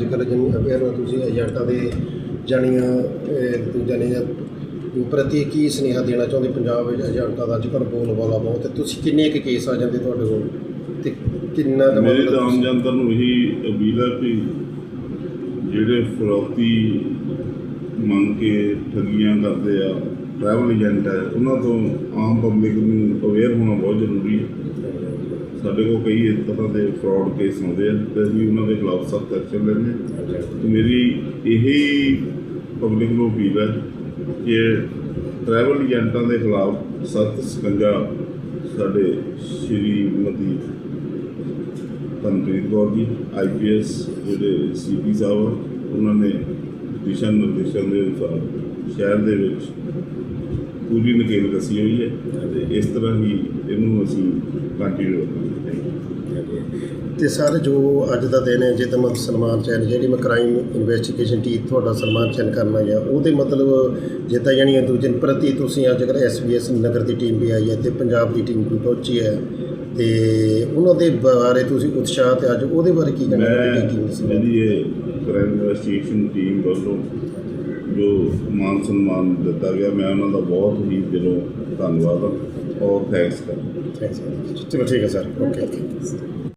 ਅੱਜ ਕੱਲ੍ਹ ਜਿੰਨੀ ਅਵੇਅਰ ਹੋ ਤੁਸੀਂ ਏਜੰਟਾਂ ਦੇ ਜਾਣੀਆਂ ਨੇ ਪ੍ਰਤੀ ਕੀ ਸੁਨੇਹਾ ਦੇਣਾ ਚਾਹੁੰਦੇ ਪੰਜਾਬ ਵਿੱਚ ਏਜੰਟਾਂ ਦਾ? ਅੱਜ ਕੱਲ੍ਹ ਬੋਲਬਾਲਾ ਬਹੁਤ ਹੈ। ਤੁਸੀਂ ਕਿੰਨੇ ਕੁ ਕੇਸ ਆ ਜਾਂਦੇ ਤੁਹਾਡੇ ਕੋਲ? ਤੇ ਕਿੰਨਾ ਕੁ ਮੇਰੀ ਤਾਂ ਆਮ ਜਨਤਾ ਨੂੰ ਇਹੀ ਅਪੀਲ ਹੈ ਕਿ ਜਿਹੜੇ ਫਰੌਤੀ ਮੰਗ ਕੇ ਠੱਗੀਆਂ ਕਰਦੇ ਆ ਟਰੈਵਲ ਏਜੰਟ ਹੈ ਉਹਨਾਂ ਤੋਂ ਆਮ ਪਬਲਿਕ ਨੂੰ ਅਵੇਅਰ ਹੋਣਾ ਬਹੁਤ ਜ਼ਰੂਰੀ ਹੈ। ਸਾਡੇ ਕੋਲ ਕਈ ਇਸ ਤਰ੍ਹਾਂ ਦੇ ਫਰਾਡ ਕੇਸ ਆਉਂਦੇ ਆ ਤੇ ਅਸੀਂ ਉਹਨਾਂ ਦੇ ਖਿਲਾਫ ਸਖਤ ਐਕਸ਼ਨ ਲੈਂਦੇ ਹਾਂ। ਤੇ ਮੇਰੀ ਇਹੀ ਪਬਲਿਕ ਨੂੰ ਅਪੀਲ ਹੈ ਕਿ ਟਰੈਵਲ ਏਜੰਟਾਂ ਦੇ ਖਿਲਾਫ ਸਖਤ ਸਕੰਜਾ ਸਾਡੇ ਸ਼੍ਰੀਮਤੀ ਤਨਪ੍ਰੀਤ ਕੌਰ ਜੀ ਆਈਪੀਐਸ ਜਿਹੜੇ ਸੀਪੀ ਸਾਹਿਬ ਆ, ਉਹਨਾਂ ਨੇ ਦਿਸ਼ਾ ਨਿਰਦੇਸ਼ਾਂ ਦੇ ਅਨੁਸਾਰ ਸ਼ਹਿਰ ਦੇ ਵਿੱਚ ਪੂਰੀ ਨਕੇਲ ਕਸੀ ਹੋਈ ਹੈ ਤੇ ਇਸ ਤਰ੍ਹਾਂ ਹੀ ਇਹਨੂੰ ਅਸੀਂ ਕੰਟੀਨਿਊ ਤੇ ਸਰ ਜੋ ਅੱਜ ਦਾ ਦਿਨ ਹੈ ਜੇ ਤਾਂ ਮੈਂ ਸਨਮਾਨ ਚੈਨ ਜਿਹੜੀ ਮੈਂ ਕ੍ਰਾਈਮ ਇਨਵੈਸਟੀਗੇਸ਼ਨ ਟੀਮ ਤੁਹਾਡਾ ਸਨਮਾਨ ਚੈਨ ਕਰਨਾ ਹੈ ਉਹਦੇ ਮਤਲਬ ਜਿੱਦਾਂ ਜਾਣੀ ਦੂਜੇ ਪ੍ਰਤੀ ਤੁਸੀਂ ਅੱਜ ਕੱਲ੍ਹ ਐਸਬੀਐਸ ਨਗਰ ਦੀ ਟੀਮ ਵੀ ਆਈ ਹੈ ਤੇ ਪੰਜਾਬ ਦੀ ਟੀਮ ਵੀ ਪਹੁੰਚੀ ਹੈ ਤੇ ਉਹਨਾਂ ਦੇ ਬਾਰੇ ਤੁਸੀਂ ਉਤਸ਼ਾਹ ਤੇ ਅੱਜ ਉਹਦੇ ਬਾਰੇ ਕੀ ਕਹਿਣਾ ਤੁਹਾਡੀ ਟੀਮ ਮੈਂ ਇਹ ਕ੍ਰਾਈਮ ਇਨਵੈਸਟੀਗੇਸ਼ਨ ਟੀਮ ਵੱਲੋਂ ਜੋ ਮਾਨ ਸਨਮਾਨ ਦਿੱਤਾ ਗਿਆ, ਮੈਂ ਉਹਨਾਂ ਦਾ ਬਹੁਤ ਹੀ ਦਿਲੋਂ ਧੰਨਵਾਦ ਹਾਂ ਔਰ ਥੈਂਕਸ ਕਰਦਾ ਚਲੋ, ਠੀਕ ਹੈ ਸਰ ਓਕੇ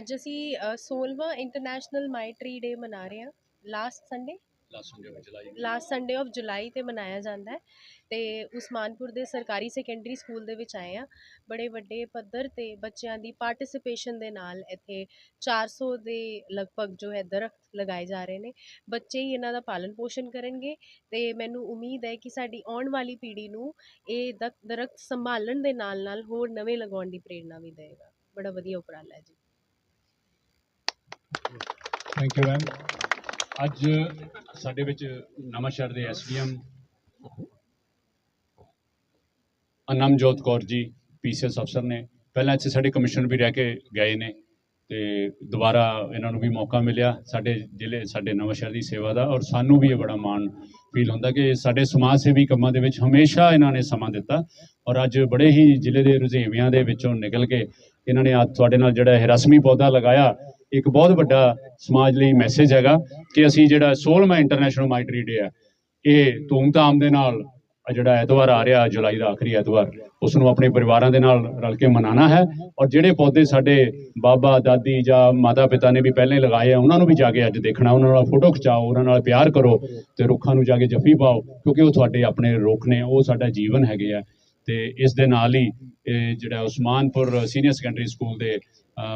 ਅੱਜ ਅਸੀਂ ਅ, 16ਵਾਂ ਇੰਟਰਨੈਸ਼ਨਲ ਮਾਈ ਟਰੀ ਡੇ ਮਨਾ ਰਹੇ ਹਾਂ last Sunday last Sunday of July ਤੇ ਮਨਾਇਆ ਜਾਂਦਾ ਹੈ। ਤੇ ਉਸਮਾਨਪੁਰ ਦੇ ਸਰਕਾਰੀ ਸੈਕੰਡਰੀ ਸਕੂਲ ਦੇ ਵਿੱਚ ਆਏ ਆ ਬੜੇ ਵੱਡੇ ਪੱਧਰ ਤੇ ਬੱਚਿਆਂ ਦੀ ਪਾਰਟਿਸਿਪੇਸ਼ਨ ਦੇ ਨਾਲ ਇੱਥੇ 400 ਦੇ ਲਗਭਗ ਜੋ ਹੈ ਦਰਖਤ ਲਗਾਏ ਜਾ ਰਹੇ ਨੇ। ਬੱਚੇ ਹੀ ਇਹਨਾਂ ਦਾ ਪਾਲਣ ਪੋਸ਼ਣ ਕਰਨਗੇ ਤੇ ਮੈਨੂੰ ਉਮੀਦ ਹੈ ਕਿ ਸਾਡੀ ਆਉਣ ਵਾਲੀ ਪੀੜ੍ਹੀ ਨੂੰ ਇਹ ਦਰਖਤ ਸੰਭਾਲਣ ਦੇ ਨਾਲ ਨਾਲ ਹੋਰ ਨਵੇਂ ਲਗਾਉਣ ਦੀ ਪ੍ਰੇਰਣਾ ਵੀ ਦੇਵੇਗਾ। ਬੜਾ ਵਧੀਆ ਉਪਰਾਲਾ ਹੈ ਜੀ। ਥੈਂਕ ਯੂ ਮੈਮ ਅੱਜ ਸਾਡੇ ਵਿੱਚ ਨਵਾਂ ਸ਼ਹਿਰ ਦੇ ਐਸਡੀਐਮ ਅਨਮਜੋਤ ਕੌਰ ਜੀ, ਪੀਸੀਐਸ ਅਫਸਰ ਨੇ। ਪਹਿਲਾਂ ਇੱਥੇ ਸਾਡੇ ਕਮਿਸ਼ਨਰ ਵੀ ਰਹਿ ਕੇ ਗਏ ਨੇ ਤੇ ਦੁਬਾਰਾ ਇਹਨਾਂ ਨੂੰ ਵੀ ਮੌਕਾ ਮਿਲਿਆ ਸਾਡੇ ਜ਼ਿਲ੍ਹੇ, ਸਾਡੇ ਨਵਾਂ ਸ਼ਹਿਰ ਦੀ ਸੇਵਾ ਦਾ ਔਰ ਸਾਨੂੰ ਵੀ ਇਹ ਬੜਾ ਮਾਣ ਫੀਲ ਹੁੰਦਾ ਕਿ ਸਾਡੇ ਸਮਾਜ ਸੇਵੀ ਕੰਮਾਂ ਦੇ ਵਿੱਚ ਹਮੇਸ਼ਾ ਇਹਨਾਂ ਨੇ ਸਮਾਂ ਦਿੱਤਾ ਔਰ ਅੱਜ ਬੜੇ ਹੀ ਜ਼ਿਲ੍ਹੇ ਦੇ ਰੁਝੇਵਿਆਂ ਦੇ ਵਿੱਚੋਂ ਨਿਕਲ ਕੇ ਇਹਨਾਂ ਨੇ ਅੱਜ ਤੁਹਾਡੇ ਨਾਲ ਜਿਹੜਾ ਇਹ ਰਸਮੀ ਪੌਦਾ ਲਗਾਇਆ ਇੱਕ ਬਹੁਤ ਵੱਡਾ ਸਮਾਜ ਲਈ ਮੈਸੇਜ ਹੈਗਾ ਕਿ ਅਸੀਂ ਜਿਹੜਾ 16ਵਾਂ ਇੰਟਰਨੈਸ਼ਨਲ ਮਾਈਟਰੀ ਡੇ ਹੈ, ਇਹ ਧੂਮਧਾਮ ਦੇ ਨਾਲ ਜਿਹੜਾ ਐਤਵਾਰ ਆ ਰਿਹਾ, ਜੁਲਾਈ ਦਾ ਆਖਰੀ ਐਤਵਾਰ ਉਸ ਨੂੰ ਆਪਣੇ ਪਰਿਵਾਰਾਂ ਦੇ ਨਾਲ ਰਲ ਕੇ ਮਨਾਉਣਾ ਹੈ ਔਰ ਜਿਹੜੇ ਪੌਦੇ ਸਾਡੇ ਬਾਬਾ, ਦਾਦੀ ਜਾਂ ਮਾਤਾ ਪਿਤਾ ਨੇ ਵੀ ਪਹਿਲੇ ਲਗਾਏ ਆ, ਉਹਨਾਂ ਨੂੰ ਵੀ ਜਾ ਕੇ ਅੱਜ ਦੇਖਣਾ, ਉਹਨਾਂ ਨਾਲ ਫੋਟੋ ਖਿਚਾਓ, ਉਹਨਾਂ ਨਾਲ ਪਿਆਰ ਕਰੋ ਤੇ ਰੁੱਖਾਂ ਨੂੰ ਜਾ ਕੇ ਜੱਫੀ ਪਾਓ, ਕਿਉਂਕਿ ਉਹ ਤੁਹਾਡੇ ਆਪਣੇ ਰੁੱਖ ਨੇ, ਉਹ ਸਾਡਾ ਜੀਵਨ ਹੈਗੇ ਆ ਤੇ ਇਸ ਦੇ ਨਾਲ ਹੀ ਇਹ ਜਿਹੜਾ ਉਸਮਾਨਪੁਰ ਸੀਨੀਅਰ ਸੈਕੰਡਰੀ ਸਕੂਲ ਦੇ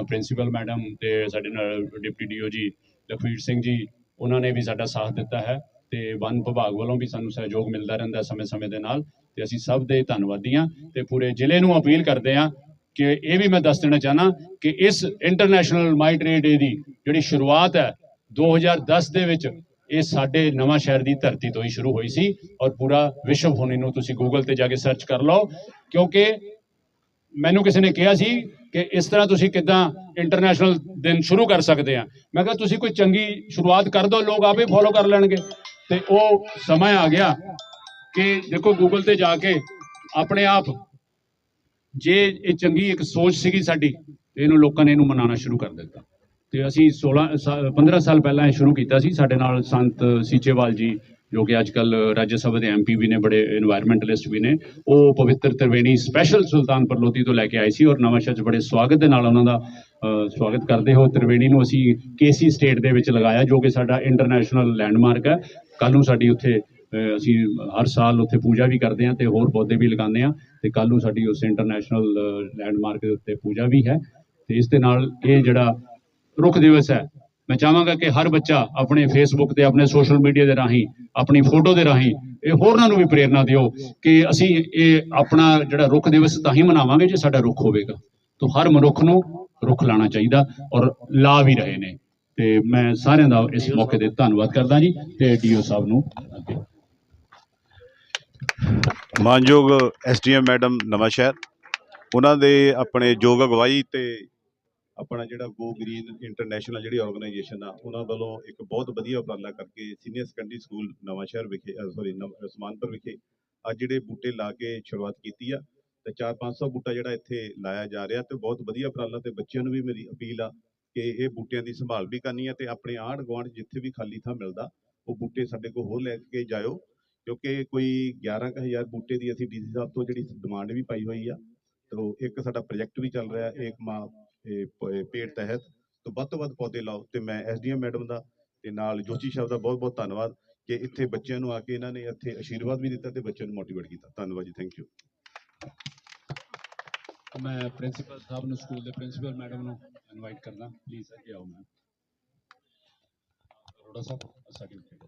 ਪ੍ਰਿੰਸੀਪਲ ਮੈਡਮ ਤੇ ਸਾਡੇ ਨਾਲ ਡਿਪਟੀ ਡੀਓ ਜੀ ਲਖਵੀਰ ਸਿੰਘ ਜੀ, ਉਹਨਾਂ ਨੇ ਵੀ ਸਾਡਾ ਸਾਥ ਦਿੱਤਾ ਹੈ ਤੇ ਵਨ ਵਿਭਾਗ ਵੱਲੋਂ ਵੀ ਸਾਨੂੰ ਸਹਿਯੋਗ ਮਿਲਦਾ ਰਹਿੰਦਾ ਸਮੇਂ-ਸਮੇਂ ਦੇ ਨਾਲ ਤੇ ਅਸੀਂ ਸਭ ਦੇ ਧੰਨਵਾਦੀ ਹਾਂ ਤੇ ਪੂਰੇ ਜ਼ਿਲ੍ਹੇ ਨੂੰ ਅਪੀਲ ਕਰਦੇ ਹਾਂ ਕਿ ਇਹ ਵੀ ਮੈਂ ਦੱਸ ਦੇਣਾ ਚਾਹਨਾ ਕਿ ਇਸ ਇੰਟਰਨੈਸ਼ਨਲ ਮਾਈਟਰੀ ਡੇ ਦੀ ਜਿਹੜੀ ਸ਼ੁਰੂਆਤ ਹੈ 2010 ਦੇ ਵਿੱਚ ਇਹ ਸਾਡੇ ਨਵਾਂ ਸ਼ਹਿਰ ਦੀ ਧਰਤੀ ਤੋਂ ਹੀ ਸ਼ੁਰੂ ਹੋਈ ਸੀ ਔਰ ਪੂਰਾ ਵਿਸ਼ਵ ਹੁਣ ਨੂੰ ਤੁਸੀਂ ਗੂਗਲ ਤੇ ਜਾ ਕੇ ਸਰਚ ਕਰ ਲਓ ਕਿਉਂਕਿ ਮੈਨੂੰ ਕਿਸੇ ਨੇ ਕਿਹਾ ਸੀ ਕਿ ਇਸ ਤਰ੍ਹਾਂ ਤੁਸੀਂ ਕਿਦਾਂ ਇੰਟਰਨੈਸ਼ਨਲ ਦਿਨ ਸ਼ੁਰੂ ਕਰ ਸਕਦੇ ਆ। ਮੈਂ ਕਿਹਾ, ਤੁਸੀਂ ਕੋਈ ਚੰਗੀ ਸ਼ੁਰੂਆਤ ਕਰ ਦਿਓ, ਲੋਕ ਆਪੇ ਫੋਲੋ ਕਰ ਲੈਣਗੇ। ਤੇ ਉਹ ਸਮਾਂ ਆ ਗਿਆ ਕਿ ਦੇਖੋ ਗੂਗਲ ਤੇ ਜਾ ਕੇ ਆਪਣੇ ਆਪ ਜੇ ਇਹ ਚੰਗੀ ਇੱਕ ਸੋਚ ਸੀਗੀ ਸਾਡੀ, ਤੇ ਇਹਨੂੰ ਲੋਕਾਂ ਨੇ ਇਹਨੂੰ ਮਨਾਉਣਾ ਸ਼ੁਰੂ ਕਰ ਦਿੱਤਾ। ਤੇ ਅਸੀਂ 16 ਸਾ- 15 ਸਾਲ ਪਹਿਲਾਂ ਇਹ ਸ਼ੁਰੂ ਕੀਤਾ ਸੀ। ਸਾਡੇ ਨਾਲ ਸੰਤ ਸੀਚੇਵਾਲ ਜੀ ਜੋ ਕਿ ਅੱਜ ਕੱਲ ਰਾਜ ਸਭਾ ਦੇ ਐਮਪੀ ਵੀ ਨੇ, ਬੜੇ এনवायरमेंटਲਿਸਟ ਵੀ ਨੇ, ਉਹ ਪਵਿੱਤਰ ਤ੍ਰਿਵੇਣੀ ਸਪੈਸ਼ਲ ਸੁਲਤਾਨਪੁਰ ਲੋਧੀ ਤੋਂ ਲੈ ਕੇ ਆਏ ਸੀ ਔਰ ਨਵਾਂ ਸ਼ਹਿਰ 'ਚ ਬੜੇ ਸਵਾਗਤ ਦੇ ਨਾਲ ਉਹਨਾਂ ਦਾ ਸਵਾਗਤ ਕਰਦੇ ਹੋ ਤ੍ਰਿਵੇਣੀ ਨੂੰ ਅਸੀਂ ਕੇਸੀ ਸਟੇਟ ਦੇ ਵਿੱਚ ਲਗਾਇਆ, ਜੋ ਕਿ ਸਾਡਾ ਇੰਟਰਨੈਸ਼ਨਲ ਲੈਂਡਮਾਰਕ ਹੈ। ਕੱਲ ਨੂੰ ਸਾਡੀ ਉੱਥੇ ਅਸੀਂ ਹਰ ਸਾਲ ਉੱਥੇ ਪੂਜਾ ਵੀ ਕਰਦੇ ਹਾਂ ਤੇ ਹੋਰ ਪੌਦੇ ਵੀ ਲਗਾਉਂਦੇ ਹਾਂ ਤੇ ਕੱਲ ਨੂੰ ਸਾਡੀ ਉਸ ਇੰਟਰਨੈਸ਼ਨਲ ਲੈਂਡਮਾਰਕ ਦੇ ਉੱਤੇ ਪੂਜਾ ਵੀ ਹੈ ਤੇ ਇਸ ਦੇ ਨਾਲ ਇਹ ਜਿਹੜਾ ਰੁੱਖ ਦਿਵਸ ਹੈ ਮੈਂ ਚਾਹਾਂਗਾ ਕਿ ਹਰ ਬੱਚਾ ਆਪਣੇ ਫੇਸਬੁੱਕ ਤੇ, ਆਪਣੇ ਸੋਸ਼ਲ ਮੀਡੀਆ ਦੇ ਰਾਹੀਂ, ਆਪਣੀ ਫੋਟੋ ਦੇ ਰਾਹੀਂ, ਇਹ ਹੋਰਨਾਂ ਨੂੰ ਵੀ ਪ੍ਰੇਰਣਾ ਦਿਓ ਕਿ ਅਸੀਂ ਇਹ ਆਪਣਾ ਜਿਹੜਾ ਰੁੱਖ ਦਿਵਸ ਤਾਂ ਹੀ ਮਨਾਵਾਂਗੇ ਜੇ ਸਾਡਾ ਰੁੱਖ ਹੋਵੇਗਾ। ਤਾਂ ਹਰ ਮਨੁੱਖ ਨੂੰ ਰੁੱਖ ਲਾਣਾ ਚਾਹੀਦਾ ਔਰ ਲਾ ਵੀ ਰਹੇ ਨੇ। ਤੇ ਮੈਂ ਸਾਰਿਆਂ ਦਾ ਇਸ ਮੌਕੇ ਤੇ ਧੰਨਵਾਦ ਕਰਦਾ ਜੀ ਤੇ ਡੀਓ ਸਾਹਿਬ ਨੂੰ ਅੱਗੇ। ਮਾਨਯੋਗ ਐਸਡੀਐਮ ਮੈਡਮ ਨਵਾਂ ਸ਼ਹਿਰ ਉਹਨਾਂ ਦੇ ਆਪਣੇ ਯੋਗ ਅਗਵਾਈ ਤੇ ਆਪਣਾ ਜਿਹੜਾ ਗੋ ਗ੍ਰੀਨ ਇੰਟਰਨੈਸ਼ਨਲ ਜਿਹੜੀ ਆਰਗੇਨਾਈਜੇਸ਼ਨ ਆ, ਉਹਨਾਂ ਵੱਲੋਂ ਇੱਕ ਬਹੁਤ ਵਧੀਆ ਉਪਰਾਲਾ ਕਰਕੇ ਸੀਨੀਅਰ ਸੈਕੰਡਰੀ ਸਕੂਲ ਨਵਾਂ ਸ਼ਹਿਰ ਵਿਖੇ ਸੌਰੀ ਉਸਮਾਨਪੁਰ ਵਿਖੇ ਅੱਜ ਜਿਹੜੇ ਬੂਟੇ ਲਾ ਕੇ ਸ਼ੁਰੂਆਤ ਕੀਤੀ ਆ ਤੇ 4-500 ਬੂਟਾ ਜਿਹੜਾ ਇੱਥੇ ਲਾਇਆ ਜਾ ਰਿਹਾ ਤੇ ਬਹੁਤ ਵਧੀਆ ਉਪਰਾਲਾ ਤੇ ਬੱਚਿਆਂ ਨੂੰ ਵੀ ਮੇਰੀ ਅਪੀਲ ਆ ਕਿ ਇਹ ਬੂਟਿਆਂ ਦੀ ਸੰਭਾਲ ਵੀ ਕਰਨੀ ਆ ਤੇ ਆਪਣੇ ਆਂਢ ਗੁਆਂਢ ਜਿੱਥੇ ਵੀ ਖਾਲੀ ਥਾਂ ਮਿਲਦਾ, ਉਹ ਬੂਟੇ ਸਾਡੇ ਕੋਲ ਹੋਰ ਲੈ ਕੇ ਜਾਇਓ, ਕਿਉਂਕਿ ਕੋਈ 11000 ਬੂਟੇ ਦੀ ਅਸੀਂ ਡੀਸੀ ਸਾਹਿਬ ਤੋਂ ਜਿਹੜੀ ਡਿਮਾਂਡ ਵੀ ਪਾਈ ਹੋਈ ਆ, ਤੋ ਇੱਕ ਸਾਡਾ ਪ੍ਰੋਜੈਕਟ ਵੀ ਚੱਲ ਰਿਹਾ, ਇੱਕ ਮਾਂ ਪੇੜ ਤਹਿਤ ਤੋਂ ਵੱਧ ਤੋਂ ਵੱਧ ਪੌਦੇ ਲਾਓ ਤੇ ਮੈਂ ਐਸਡੀਐਮ ਮੈਡਮ ਦਾ ਤੇ ਨਾਲ ਜੋਸ਼ੀ ਸਾਹਿਬ ਦਾ ਬਹੁਤ ਬਹੁਤ ਧੰਨਵਾਦ ਕਿ ਇੱਥੇ ਬੱਚਿਆਂ ਨੂੰ ਆ ਕੇ ਇਹਨਾਂ ਨੇ ਇੱਥੇ ਅਸ਼ੀਰਵਾਦ ਵੀ ਦਿੱਤਾ ਤੇ ਬੱਚਿਆਂ ਨੂੰ ਮੋਟੀਵੇਟ ਕੀਤਾ। ਧੰਨਵਾਦ ਜੀ ਥੈਂਕ ਯੂ ਮੈਂ ਪ੍ਰਿੰਸੀਪਲ ਸਾਹਿਬ ਨੂੰ ਸਕੂਲ ਦੇ ਪ੍ਰਿੰਸੀਪਲ ਮੈਡਮ ਨੂੰ ਇਨਵਾਈਟ ਕਰਦਾ। ਪਲੀਜ਼ ਅੱਗੇ ਆਓ ma'am Arora sahib certificate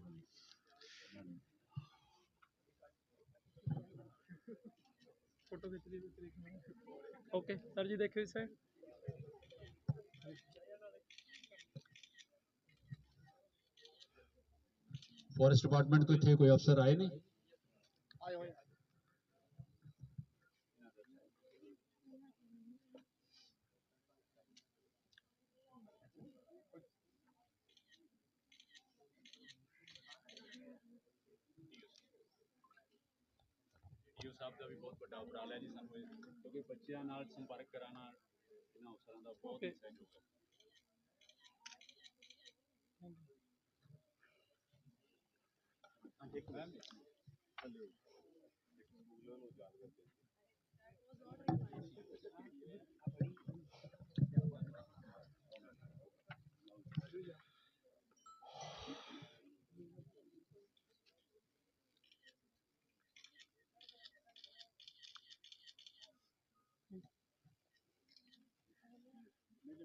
photo ਖਿੱਚ ਲਈ ਓਕੇ ਸਰ ਜੀ ਦੇਖਿਓ ਸਰ ਫੋਰੈਸਟ ਡਿਪਾਰਟਮੈਂਟ ਤੋਂ ਇੱਥੇ ਕੋਈ ਅਫਸਰ ਆਏ ਨੇ ਡੀਓ ਸਾਹਿਬ ਦਾ ਵੀ ਬਹੁਤ ਵੱਡਾ ਉਪਰਾਲਾ ਹੈ ਜੀ ਸਾਨੂੰ ਇਹ ਕਿਉਂਕਿ ਬੱਚਿਆਂ ਨਾਲ ਸੰਪਰਕ ਕਰਾਉਣਾ ਇਹਨਾਂ ਅਫਸਰਾਂ ਦਾ ਬਹੁਤ ਹੀ ਸਹਿਯੋਗ ਹੈ ਹਾਂਜੀ ਮੈਮ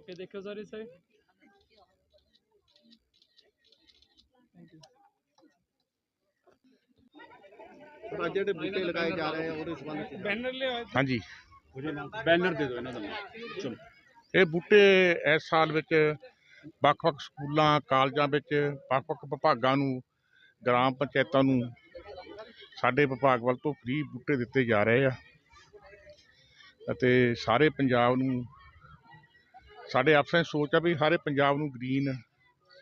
ਸਾਈਡ ਥੈਂਕ ਯੂ ਅੱਜ ਜਿਹੜੇ ਬੂਟੇ ਲਗਾਏ ਜਾ ਰਹੇ ਆ ਉਹਦੇ ਸੰਬੰਧ ਚ ਬੈਨਰ ਲਿਆਓ ਹਾਂਜੀ। ਬੈਨਰ ਦੇ ਦਿਓ ਇਹਨਾਂ ਦਾ। ਚਲੋ। ਇਹ ਬੂਟੇ ਇਸ ਸਾਲ ਵਿੱਚ ਵੱਖ-ਵੱਖ ਸਕੂਲਾਂ ਕਾਲਜਾਂ ਵਿੱਚ ਵੱਖ-ਵੱਖ ਵਿਭਾਗਾਂ ਨੂੰ ਗ੍ਰਾਮ ਪੰਚਾਇਤਾਂ ਨੂੰ ਸਾਡੇ ਵਿਭਾਗ ਵੱਲ ਤੋਂ ਫ੍ਰੀ ਬੂਟੇ ਦਿੱਤੇ ਜਾ ਰਹੇ ਆ। ਅਤੇ ਸਾਰੇ ਪੰਜਾਬ ਨੂੰ ਸਾਡੇ ਅਫਸਰਾਂ ਦੀ ਸੋਚ ਆ ਵੀ ਸਾਰੇ ਪੰਜਾਬ ਨੂੰ ਗ੍ਰੀਨ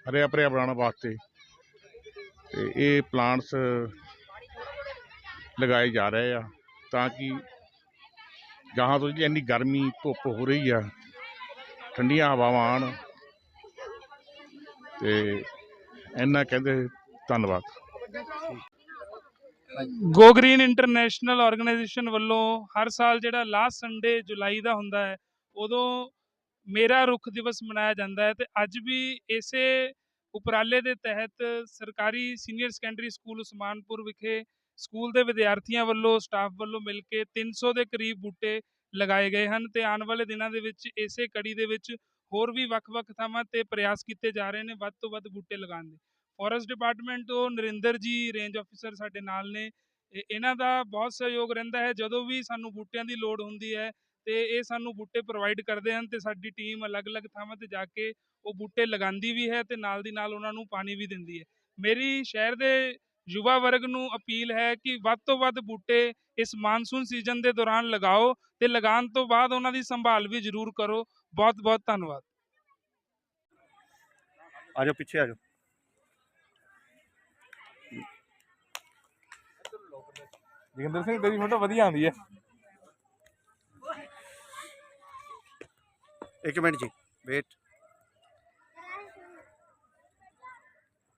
ਹਰਿਆ ਭਰਿਆ ਬਣਾਉਣ ਵਾਸਤੇ ਤੇ ਇਹ ਪਲਾਂਟਸ ਲਗਾਏ ਜਾ ਰਹੇ ਆ ਤਾਂ ਕਿ ਗਾਹਾਂ ਤੋਂ ਜਿਹੜੀ ਇੰਨੀ ਗਰਮੀ, ਧੁੱਪ ਹੋ ਰਹੀ ਆ, ਠੰਡੀਆਂ ਹਵਾਵਾਂ ਆਉਣ ਤੇ ਇੰਨਾ ਕਹਿੰਦੇ ਧੰਨਵਾਦ। ਗੋ ਗ੍ਰੀਨ ਇੰਟਰਨੈਸ਼ਨਲ ਆਰਗੇਨਾਈਜੇਸ਼ਨ ਵੱਲੋਂ ਹਰ ਸਾਲ ਜਿਹੜਾ ਲਾਸਟ ਸੰਡੇ ਜੁਲਾਈ ਦਾ ਹੁੰਦਾ ਹੈ, ਉਦੋਂ ਮੇਰਾ ਰੁੱਖ ਦਿਵਸ ਮਨਾਇਆ ਜਾਂਦਾ ਹੈ ਤੇ ਅੱਜ ਵੀ ਇਸੇ ਉਪਰਾਲੇ ਦੇ ਤਹਿਤ ਸਰਕਾਰੀ ਸੀਨੀਅਰ ਸੈਕੰਡਰੀ ਸਕੂਲ ਉਸਮਾਨਪੁਰ ਵਿਖੇ ਸਕੂਲ ਦੇ ਵਿਦਿਆਰਥੀਆਂ ਵੱਲੋਂ, ਸਟਾਫ ਵੱਲੋਂ ਮਿਲ ਕੇ 300 ਦੇ ਕਰੀਬ ਬੂਟੇ ਲਗਾਏ ਗਏ ਹਨ ਤੇ ਆਉਣ ਵਾਲੇ ਦਿਨਾਂ ਦੇ ਵਿੱਚ ਇਸੇ ਕੜੀ ਦੇ ਵਿੱਚ ਹੋਰ ਵੀ ਵੱਖ-ਵੱਖ ਥਾਵਾਂ ਤੇ ਪ੍ਰਯਾਸ ਕੀਤੇ ਜਾ ਰਹੇ ਨੇ, ਵੱਧ ਤੋਂ ਵੱਧ ਬੂਟੇ ਲਗਾਉਣ ਦੇ। ਫੋਰੈਸਟ ਡਿਪਾਰਟਮੈਂਟ ਤੋਂ ਨਰਿੰਦਰ ਜੀ, ਰੇਂਜ ਆਫੀਸਰ ਸਾਡੇ ਨਾਲ ਨੇ। ਇਹਨਾਂ ਦਾ ਬਹੁਤ ਸਹਿਯੋਗ ਰਹਿੰਦਾ ਹੈ। ਜਦੋਂ ਵੀ ਸਾਨੂੰ ਬੂਟਿਆਂ ਦੀ ਲੋੜ ਹੁੰਦੀ ਹੈ ਤੇ ਇਹ ਸਾਨੂੰ ਬੂਟੇ ਪ੍ਰੋਵਾਈਡ ਕਰਦੇ ਹਨ ਤੇ ਸਾਡੀ ਟੀਮ ਅਲੱਗ-ਅਲੱਗ ਥਾਵਾਂ ਤੇ ਜਾ ਕੇ ਉਹ ਬੂਟੇ ਲਗਾਉਂਦੀ ਵੀ ਹੈ ਤੇ ਨਾਲ ਦੀ ਨਾਲ ਉਹਨਾਂ ਨੂੰ ਪਾਣੀ ਵੀ ਦਿੰਦੀ ਹੈ। ਮੇਰੀ ਸ਼ਹਿਰ ਦੇ ਯੁਵਾ ਵਰਗ ਨੂੰ ਅਪੀਲ ਹੈ ਕਿ ਵੱਧ ਤੋਂ ਵੱਧ ਬੂਟੇ ਇਸ ਮਾਨਸੂਨ ਸੀਜ਼ਨ ਦੇ ਦੌਰਾਨ ਲਗਾਓ ਤੇ ਲਗਾਉਣ ਤੋਂ ਬਾਅਦ ਉਹਨਾਂ ਦੀ ਸੰਭਾਲ ਵੀ ਜ਼ਰੂਰ ਕਰੋ। ਬਹੁਤ ਬਹੁਤ ਧੰਨਵਾਦ। ਆ ਜਾਓ ਪਿੱਛੇ ਆ ਜਾਓ ਜਗਿੰਦਰ ਸਿੰਘ, ਤੇਰੀ ਫੋਟੋ ਵਧੀਆ ਆਉਂਦੀ ਹੈ। ਇੱਕ ਮਿੰਟ ਜੀ ਵੇਟ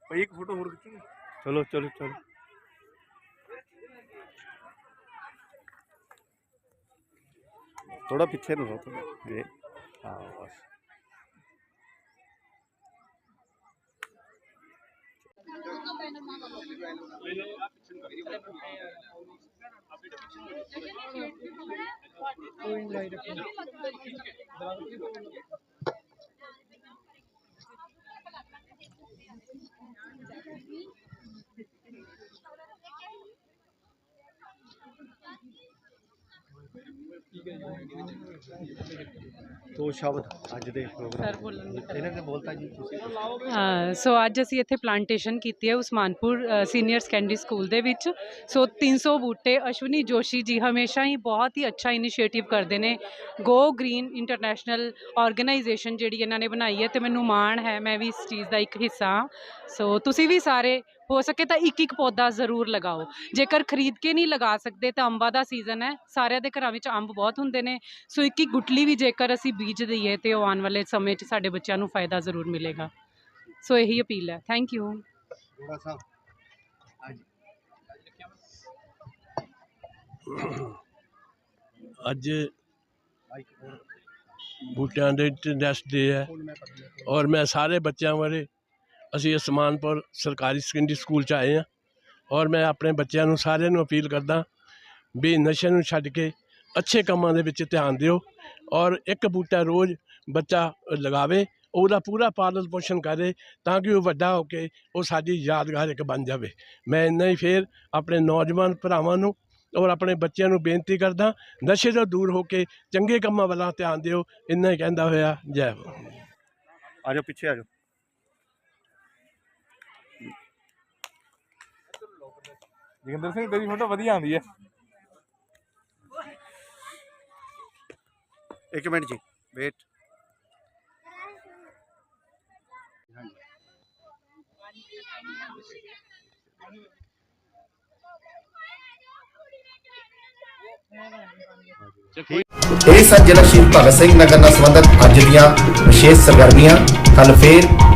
ਭਾਈ ਇੱਕ ਫੋਟੋ ਹੋਰ ਖਿੱਚੋ ਚਲੋ ਚਲੋ ਚਲੋ ਥੋੜਾ ਪਿੱਛੇ ਨੂੰ ਹੋ ਥੋੜਾ ਇਹ ਹਾਂ ਬਸ ਦੋ ਸ਼ਬਦ ਅੱਜ ਦੇ ਪ੍ਰੋਗਰਾਮ ਇਹਨਾਂ ਨੇ ਬੋਲਤਾ ਜੀ ਤੁਸੀਂ। ਅ, ਸੋ ਅੱਜ ਅਸੀਂ ਇੱਥੇ ਪਲਾਂਟੇਸ਼ਨ ਕੀਤੀ ਹੈ ਉਸਮਾਨਪੁਰ ਸੀਨੀਅਰ ਸੈਕੰਡਰੀ ਸਕੂਲ ਦੇ ਵਿੱਚ। ਸੋ 300 ਬੂਟੇ ਅਸ਼ਵਨੀ ਜੋਸ਼ੀ ਜੀ ਹਮੇਸ਼ਾ ਹੀ ਬਹੁਤ ਹੀ ਅੱਛਾ ਇਨੀਸ਼ੀਏਟਿਵ ਕਰਦੇ ਨੇ। ਗੋ ਗ੍ਰੀਨ ਇੰਟਰਨੈਸ਼ਨਲ ਆਰਗੇਨਾਈਜੇਸ਼ਨ ਜਿਹੜੀ ਇਹਨਾਂ ਨੇ ਬਣਾਈ ਹੈ ਤੇ ਮੈਨੂੰ ਮਾਣ ਹੈ ਮੈਂ ਵੀ ਇਸ ਚੀਜ਼ ਦਾ ਇੱਕ ਹਿੱਸਾ ਹਾਂ। ਸੋ ਤੁਸੀਂ ਵੀ ਸਾਰੇ ਹੋ ਸਕੇ ਤਾਂ ਇੱਕ ਇੱਕ ਪੌਦਾ ਜ਼ਰੂਰ ਲਗਾਓ। ਜੇਕਰ ਖਰੀਦ ਕੇ ਨਹੀਂ ਲਗਾ ਸਕਦੇ ਤਾਂ ਅੰਬਾਂ ਦਾ ਸੀਜ਼ਨ ਹੈ। ਸਾਰਿਆਂ ਦੇ ਘਰਾਂ ਵਿੱਚ ਅੰਬ ਬਹੁਤ ਹੁੰਦੇ ਨੇ। ਸੋ ਇੱਕ ਇੱਕ ਗੁਟਲੀ ਵੀ ਜੇਕਰ ਅਸੀਂ ਬੀਜ ਦਈਏ ਤੇ ਉਹ ਆਉਣ ਵਾਲੇ ਸਮੇਂ 'ਚ ਸਾਡੇ ਬੱਚਿਆਂ ਨੂੰ ਫਾਇਦਾ ਜ਼ਰੂਰ ਮਿਲੇਗਾ। ਸੋ ਇਹੀ ਅਪੀਲ ਹੈ। ਥੈਂਕ ਯੂ ਥੋੜਾ ਸਾ ਅੱਜ ਬੂਟਿਆਂ ਦੇ ਨੈਸਟ ਡੇ ਹੈ। ਔਰ ਮੈਂ ਸਾਰੇ ਬੱਚਿਆਂ ਬਾਰੇ ਅਸੀਂ ਅਸਮਾਨਪੁਰ ਸਰਕਾਰੀ ਸੈਕੰਡਰੀ ਸਕੂਲ ਚ ਆਏ ਹਾਂ ਔਰ ਮੈਂ ਆਪਣੇ ਬੱਚਿਆਂ ਨੂੰ ਸਾਰਿਆਂ ਨੂੰ ਅਪੀਲ ਕਰਦਾ ਵੀ ਨਸ਼ੇ ਨੂੰ ਛੱਡ ਕੇ ਅੱਛੇ ਕੰਮਾਂ ਦੇ ਵਿੱਚ ਧਿਆਨ ਦਿਓ ਔਰ ਇੱਕ ਬੂਟਾ ਰੋਜ਼ ਬੱਚਾ ਲਗਾਵੇ, ਉਹਦਾ ਪੂਰਾ ਪਾਲਣ ਪੋਸ਼ਣ ਕਰੇ ਤਾਂ ਕਿ ਉਹ ਵੱਡਾ ਹੋ ਕੇ ਉਹ ਸਾਡੀ ਯਾਦਗਾਰ ਇੱਕ ਬਣ ਜਾਵੇ। ਮੈਂ ਇੰਨਾ ਹੀ ਫੇਰ ਆਪਣੇ ਨੌਜਵਾਨ ਭਰਾਵਾਂ ਨੂੰ ਔਰ ਆਪਣੇ ਬੱਚਿਆਂ ਨੂੰ ਬੇਨਤੀ ਕਰਦਾ, ਨਸ਼ੇ ਤੋਂ ਦੂਰ ਹੋ ਕੇ ਚੰਗੇ ਕੰਮਾਂ ਵੱਲ ਧਿਆਨ ਦਿਓ, ਇੰਨਾ ਹੀ ਕਹਿੰਦਾ ਹੋਇਆ, ਜੈ ਹੋ ਆ ਜਾਓ, ਪਿੱਛੇ ਆ ਜਗਿੰਦਰ ਸਿੰਘ ਤੇਰੀ ਫੋਟੋ ਵਧੀਆ ਆਉਂਦੀ ਹੈ। ਇੱਕ ਮਿੰਟ ਜੀ ਵੇਟ ਇਹ ਸਨ ਜ਼ਿਲ੍ਹਾ ਸ਼ਹੀਦ ਭਗਤ ਸਿੰਘ ਨਗਰ ਨਾਲ ਸੰਬੰਧਿਤ ਅੱਜ ਦੀਆਂ ਵਿਸ਼ੇਸ਼ ਸਰਗਰਮੀਆਂ ਕੱਲ ਫੇਰ